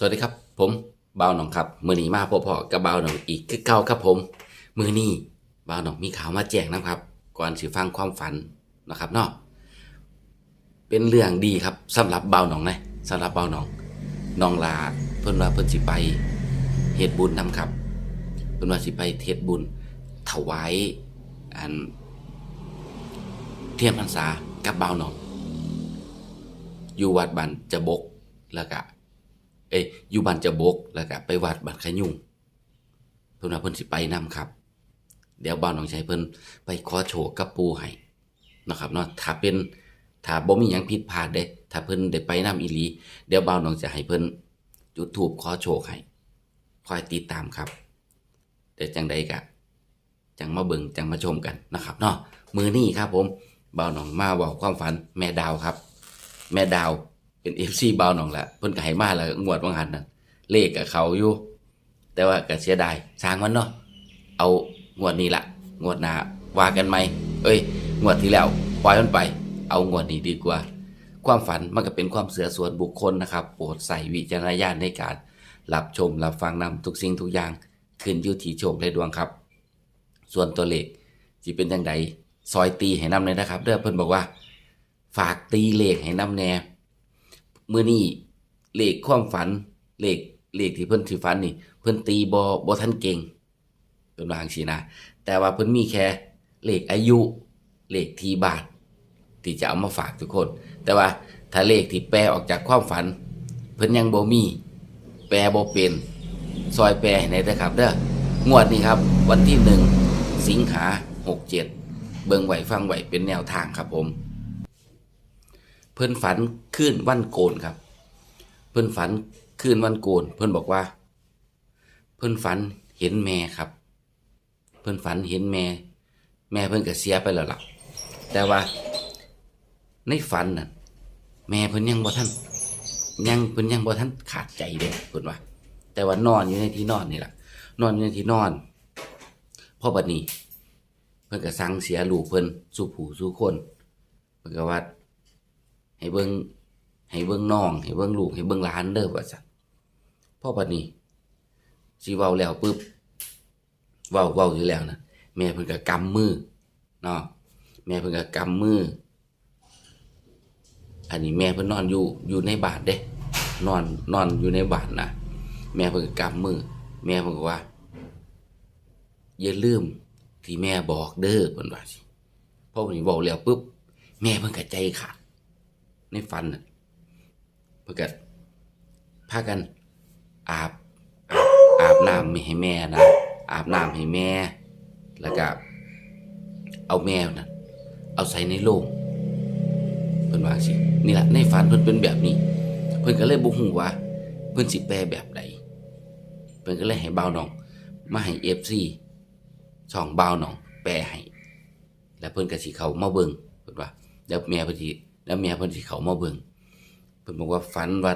สวัสดีครับ ผมบ่าวหนองครับ มือนีมาพบพอกับบ่าวหนองอีกคือเก่าครับผม มือนี้บ่าวหนองมีข่าวมาแจ้งนะครับ ก่อนสิฟังความฝันนะครับเนาะเป็นเรื่องดีครับสำหรับบ่าวหนองนะสำหรับบ่าวหนองน้องลาเพิ่นว่าเพิ่นสิไปเฮ็ดบุญนำครับเพิ่นว่าสิไปเฮ็ดบุญ ถวายอัน เทียนพรรษากับบ่าวหนอง อยู่วัดบันจะบกแล้วก็ เอ้ยอยู่บ้านจะบกแล้วก็ไปวัดบ้านขยุงเพิ่นว่าเพิ่นสิไปนํครับ เดี๋ยวบ่าวน้องชายเพิ่นไปขอโชคกับปู่ให้นะครับเนาะถ้าเป็นถ้าบ่มีหยังผิดพลาดเด้ถ้าเพิ่นได้ไปนํอีหลี เดี๋ยวบ่าวน้องจะให้เพิ่นจุดธูปขอโชคให้คอยติดตามครับเดี๋ยวจังใดก็จังมาเบิ่งจังมาชมกันนะครับเนาะมือนี้ครับผมบ่าวน้องมาเว้าความฝันแม่ดาวครับ แม่ดาว เป็นเอฟซีบาหนองละเพิ่นก็ให้มาแล้วงวดบางหันน่ะเลขกับเขาอยู่ แต่ว่าก็เสียดายสร้างมันเนาะเอางวดนี้ละงวดหน้าว่ากันไหมเอ้ยงวดที่แล้วปล่อยมันไป เอางวดนี้ดีกว่า ความฝันมันก็เป็นความเสือส่วนบุคคลนะครับโปรดใส่วิจารณญาณในการรับชมรับฟังนำทุกสิ่งทุกอย่างขึ้นอยู่ที่โชคและดวงครับ ส่วนตัวเลขที่เป็นจังใดซอยตีให้นำเลยนะครับเด้อเพิ่นบอกว่า ฝากตีเลขให้นำแน่ มื้อนี้เลขความฝันเลขเลขที่เพิ่นสิฝันนี่ เพิ่นตีบ่บ่ทันเก่งเพิ่นวางซี่นะ แต่ว่าเพิ่นมีแค่เลขอายุเลขที่บาท ที่จะเอามาฝากทุกคน แต่ว่าถ้าเลขที่แปลออกจากความฝัน เพิ่นยังบ่มี แปลบ่เป็นซอยแปลให้หน่อยเด้อครับเด้องวดนี้ครับ วันที่หนึ่งสิงหา67เบิ่งไหวฟังไหวเป็นแนวทางครับผม เพิ่นฝันขึ้นวันโกนครับ เพิ่นฝันขึ้นวันโกน เพิ่นบอกว่า เพิ่นฝันเห็นแม่ครับ เพิ่นฝันเห็นแม่ แม่เพิ่นก็เสียไปแล้วล่ะแต่ว่า ในฝันน่ะแม่เพิ่นยังบ่ทันยังเพิ่นยังบ่ทันขาดใจเด้เพิ่นว่า แต่ว่านอนอยู่ในที่นอนนี่ล่ะนอนอยู่ในที่นอนพ่อบัดนี้ เพิ่นก็สั่งเสียลูกเพิ่นสู่ผู้สู่คนเพิ่นก็ว่า ให้เบิ่งให้เบิ่งน้อง ให้เบิ่งลูก ให้เบิ่งหลานเด้อว่าซั่นพอบัดนี้สิเว้าแล้วปึ๊บเว้าเว้าอยู่แล้วนะแม่เพิ่นก็กำมือเนาะแม่เพิ่นก็กำมือ อันนี้แม่เพิ่นนอนอยู่อยู่ในบ้านเด้ นอนนอนอยู่ในบ้านนะแม่เพิ่นก็กำมือ แม่เพิ่นก็ว่า อย่าลืมที่แม่บอกเด้อเพิ่นว่าสิพอเพิ่นเว้าแล้วปึ๊บแม่เพิ่นก็ใจขาด ในฝันน่ะเพื่อกัพากันอาบอาบอาบน้ำให้แม่นะอาบน้ำให้แม่ แล้วก็เอาแมวนะเอาใส่ในโลงเพิ่นว่าสินี่แหละในฝันเพิ่นเป็นแบบนี้ เพิ่นก็เลยบ่ฮู้ว่าเพิ่นสิแปลแบบใดเพิ่นก็เลยให้บ่าวน้องมาให้ FC ช่องบ่าวน้องแปลให้แล้วเพิ่นก็สิเข้ามาเบิ่งเพิ่นว่าแล้วแม่เพิ่นสิ แล้วแม่เพิ่นสิเขามาเบิ่งเพิ่นบอกว่าฝันว่า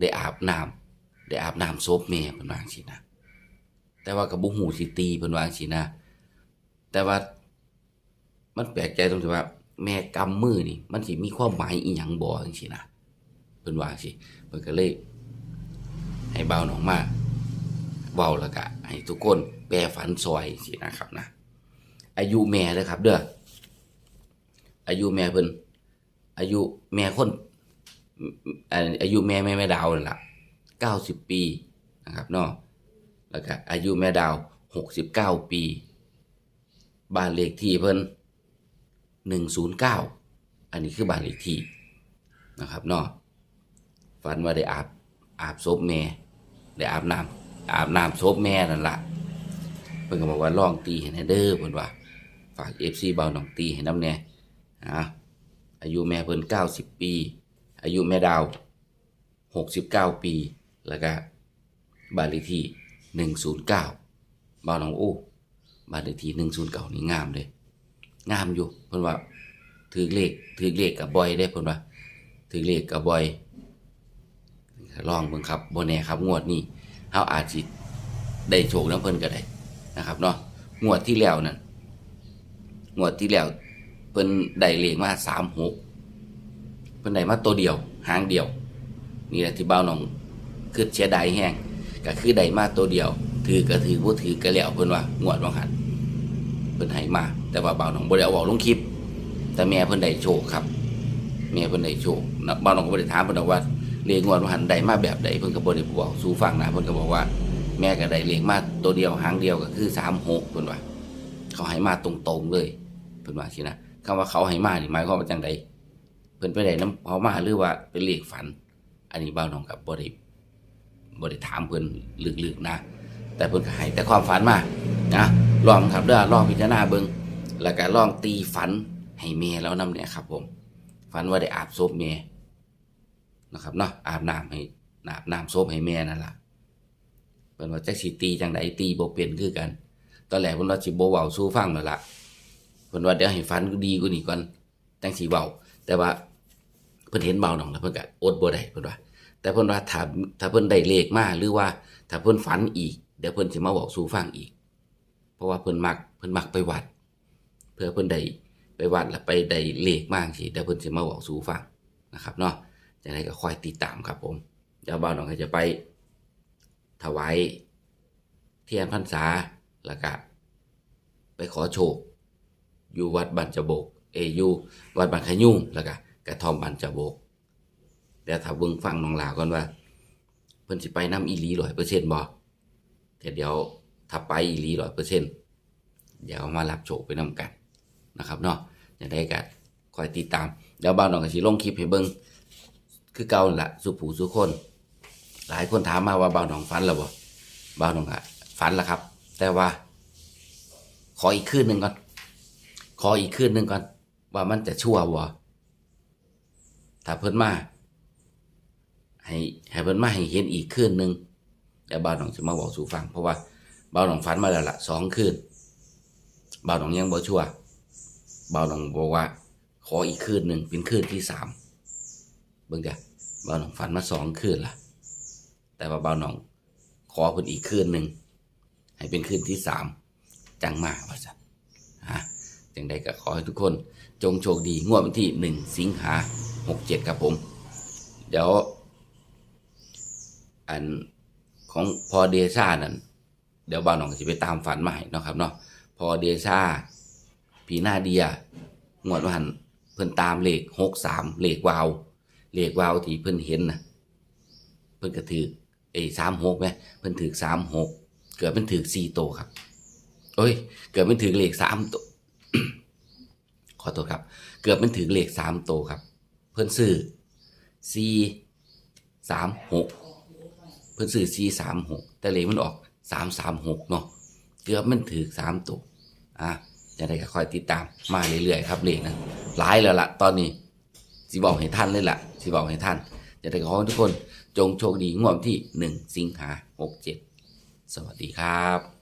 ได้อาบน้ำได้อาบน้ำศพแม่เพิ่นวางซี่นะแต่ว่าก็บ่ฮู้สิตีเพิ่นวางซี่นะแต่ว่ามันแปลกใจตรงที่ว่า แม่กำมือนี่ มันสิมีความหมายอีหยังบ่จังซี่นะเพิ่นว่างซี่เพิ่นก็เลย ให้เบาหนองมาเว้าแล้วก็ให้ทุกคนแปลฝันซอยจังซี่นะครับนะอายุแม่เด้อครับ เด้ออายุแม่เพิ่น อายุแม่คนอาอายุแม่แม่แม่ดาวนั่นล่ะเก้าสิบปีนะครับเนาะแล้วก็อายุแม่ดาวหกสิบเก้าปี บ้านเลขที่เพิ่นหนึ่งศูนย์เก้าอันนี้คือบ้านเลขที่นะครับเนาะฝันว่าได้อาบอาบศพแม่ได้อาบน้ำอาบน้ำศพแม่นั่นล่ะเพิ่นก็บอกว่าลองตีให้แหน่เด้อเพิ่นว่า ฝากเอฟซีเบาหนองตีให้น้ำแน่อะ อายุแม่เพิ่นเก้าสิบปี อายุแม่ดาวหกสิบเก้าปี แล้วก็บ้านเลขที่หนึ่งศูนย์เก้าบ้านหนองโอ้บ้านเลขที่หนึ่งศูนย์เก้านี่งามเลย งามอยู่เพิ่นว่าถือเลขถือเลขกับบอยได้เพิ่นว่าถือเลขกับบอยลองเบิ่งครับบ่แน่ครับงวดนี้เฮาอาจสิได้โชคนำเพิ่นก็ได้นะครับเนาะงวดที่แล้วนั่นงวดที่แล้ว พิ่นได้เลขมาสามหกเพิ่นได้มาตัวเดียว หางเดียว นี่แหละที่เบ้าน้องคือเสียดายแห้งก็คือได้มาตัวเดียว ถือก็ถือบ่ถือก็แล้วเพิ่นว่างวดบ่หันเพิ่นให้มา แต่ว่าเบ่าน้องบ่ได้เอาออกลงคลิป แต่แม่เพิ่นได้โชคครับแม่เพิ่นได้โชคนะบ่าน้องก็บ่ได้ถามเพิ่นหรอกว่าเลขงวดบ่หันได้มาแบบใดเพิ่นก็บ่ได้บอกสู่ฟังนะเพิ่นก็บอกว่า แม่ก็ได้เลขมาตัวเดียวหางเดียวก็คือ36เพิ่นว่า เขาให้มาตรงๆเลยเพิ่นว่าสินะ คำว่าเขาให้มานี่หมายความว่าจังไดเพิ่นไปได้นํเขามาหรือว่าเป็นเลขฝัน อันนี้บ่าวน้องกับบ่ได้บ่ได้ถามเพิ่นลึกๆนะ แต่เพิ่นก็ให้แต่ความฝันมานะลองครับเด้อลองพิจารณาเบิ่งแล้วก็ลองตีฝันให้แม่แล้วนํเนี่ยครับ ผม ฝันว่าได้อาบศพแม่นะครับเนาะอาบน้ำให้อาบน้ำศพให้แม่นั่นล่ะเพิ่นว่าจักสิตีจังไดตีบ่เป็นคือกัน ตอนแรกเพิ่นว่าสิบ่เว้าสู่ฟังนั่นล่ะ เพิ่นว่าเดี๋ยวให้ฝันดีกว่านี้ก่อนจังสิเว้าแต่ว่าเพิ่นเห็นเบาหน่องแล้วเพิ่นก็อดบ่ได้เพิ่นว่า แต่เพิ่นว่าถ้าถ้าเพิ่นได้เลขมาหรือว่าถ้าเพิ่นฝันอีกเดี๋ยวเพิ่นสิมาเว้าสู่ฟังอีก เพราะว่าเพิ่นมักเพิ่นมักไปวัด เพื่อเพิ่นได้ไปวัดแล้วไปได้เลขมาจังซี่เดี๋ยวเพิ่นสิมาเว้าสู่ฟังนะครับเนาะจังไดก็คอยติดตามครับผมเดี๋ยวเบาหน่องก็จะไป ถวายเทียนพรรษาแล้วก็ไปขอโชค อยู่วัดบันจโบก เอยอยู่วัดบันขยุ่งแล้วก็กระทอมบันจโบกเดี๋ยวถ้าเบิ่งฟังน้องลาวก่อนว่า เพิ่นสิไปน้ำอีหลีร้อยเปอร์เซ็นต์บ่แต่เดี๋ยวถ้าไปอีหลีร้อยเปอร์เซ็นต์เดี๋ยวมารับโชคไปนำกันนะครับเนาะจะได้กันคอยติดตาม เดี๋ยวบ่าวน้องก็สิลงคลิปให้เบิ่งคือเก่าละสุผู้สุคน หลายคนถามมาว่าบ่าวน้องฝันแล้วบ่บ่าวน้องอะฝันแล้วครับ แต่ว่า ขออีกคืนหนึ่งก่อน ขออีกคืนหนึ่งก่อน ว่ามันจะชั่วบ่ถ้าเพิ่นมาให้ให้เพิ่นมาให้เห็นอีกคืนหนึ่งแต่บ่าวหนองจะมาบอกสู่ฟัง เพราะว่าบ่าวหนองฝันมาแล้วละสองคืนบ่าวหนองยังบ่ชั่วบ่าวหนองบอกว่า ขออีกคืนหนึ่งเป็นคืนที่สามเบิ่งจ้ะบ่าวหนองฝันมาสองคืนละแต่ว่าบ่าวหนอง ขอเพิ่นอีกคืนหนึ่งให้เป็นคืนที่สามจังมากว่าจ้ะ จังใดก็ขอให้ทุกคนจงโชคดีงวดวันที่หนึ่งสิงหาหกเจ็ดครับผม เดี๋ยว อันของพอเดซ่านั่นเดี๋ยวบ่าวหนองจะไปตามฝันมาให้เนาะครับเนาะพอเดซ่าพีหน้าเดียงวดวันเพิ่นตามเลขหกสามเลขวาว เลขวาวที่เพิ่นเห็นนะเพิ่นก็ถือไอ้สามหกไหมเพิ่นถือสามหกเกือบเป็นถือสี่โตครับโอ้ย เกือบเป็นถึงเลขสามตัวข อโทษครับ เกือบเป็นถึงเลขสามโตครับ เพิ่นซื้อสี่สามหกเพิ่นซื้อสี่สามหกแต่เลขมันออกสามสามหกเนาะเกือบมันถือสามโตอะจะได้คอยติดตามมาเรื่อยๆครับเลขนั้นหลายแล้วล่ะ ตอนนี้สิบอกให้ท่านเลยล่ะสิบอกให้ท่าน จะได้ขอให้ทุกคนจงโชคดีงวดวันที่หนึ่งสิงหาหกเจ็ดสวัสดีครับ